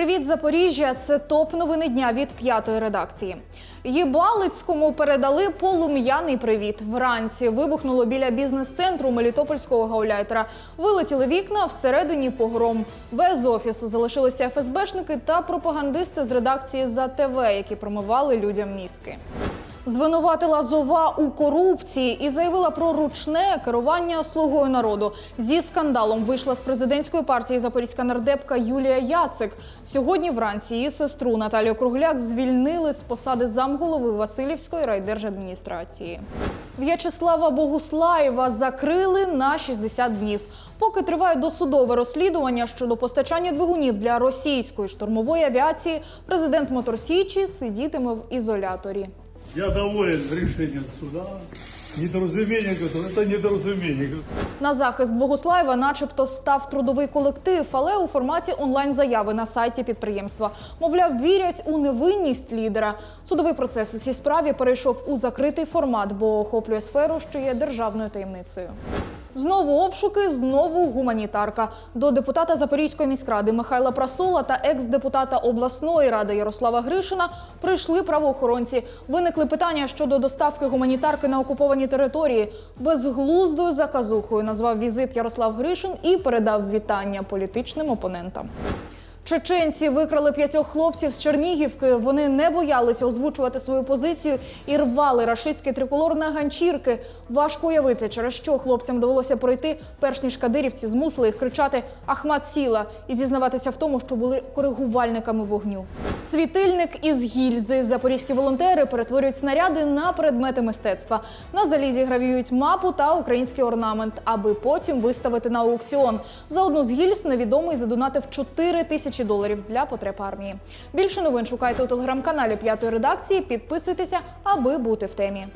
Привіт, Запоріжжя! Це топ новини дня від п'ятої редакції. Єбалицькому передали полум'яний привіт. Вранці вибухнуло біля бізнес-центру Мелітопольського гауляйтера. Вилетіли вікна всередині погром. Без офісу залишилися ФСБшники та пропагандисти з редакції за ТВ, які промивали людям мізки. Звинуватила зова у корупції і заявила про ручне керування слугою народу. Зі скандалом вийшла з президентської партії запорізька нардепка Юлія Яцик. Сьогодні вранці її сестру Наталію Кругляк звільнили з посади замголови Васильівської райдержадміністрації. В'ячеслава Богуслаєва закрили на 60 днів. Поки триває досудове розслідування щодо постачання двигунів для російської штурмової авіації, президент Моторсічі сидітиме в ізоляторі. Я доволен рішенням суда. Недорозуміння це недорозуміння. На захист Богуслаєва, начебто, став трудовий колектив, але у форматі онлайн-заяви на сайті підприємства. Мовляв, вірять у невинність лідера. Судовий процес у цій справі перейшов у закритий формат, бо охоплює сферу, що є державною таємницею. Знову обшуки, знову гуманітарка. До депутата Запорізької міськради Михайла Прасола та екс-депутата обласної ради Ярослава Гришина прийшли правоохоронці. Виникли питання щодо доставки гуманітарки на окуповані території. Безглуздою заказухою назвав візит Ярослав Гришин і передав вітання політичним опонентам. Чеченці викрали п'ятьох хлопців з Чернігівки. Вони не боялися озвучувати свою позицію і рвали рашистський триколор на ганчірки. Важко уявити, через що хлопцям довелося пройти, перш ніж кадирівці змусили їх кричати Ахмат сіла і зізнаватися в тому, що були коригувальниками вогню. Світильник із гільзи. Запорізькі волонтери перетворюють снаряди на предмети мистецтва. На залізі гравіюють мапу та український орнамент, аби потім виставити на аукціон. За одну з гільз невідомий задонатив 4 тисячі доларів для потреб армії. Більше новин шукайте у телеграм-каналі п'ятої редакції. Підписуйтеся, аби бути в темі.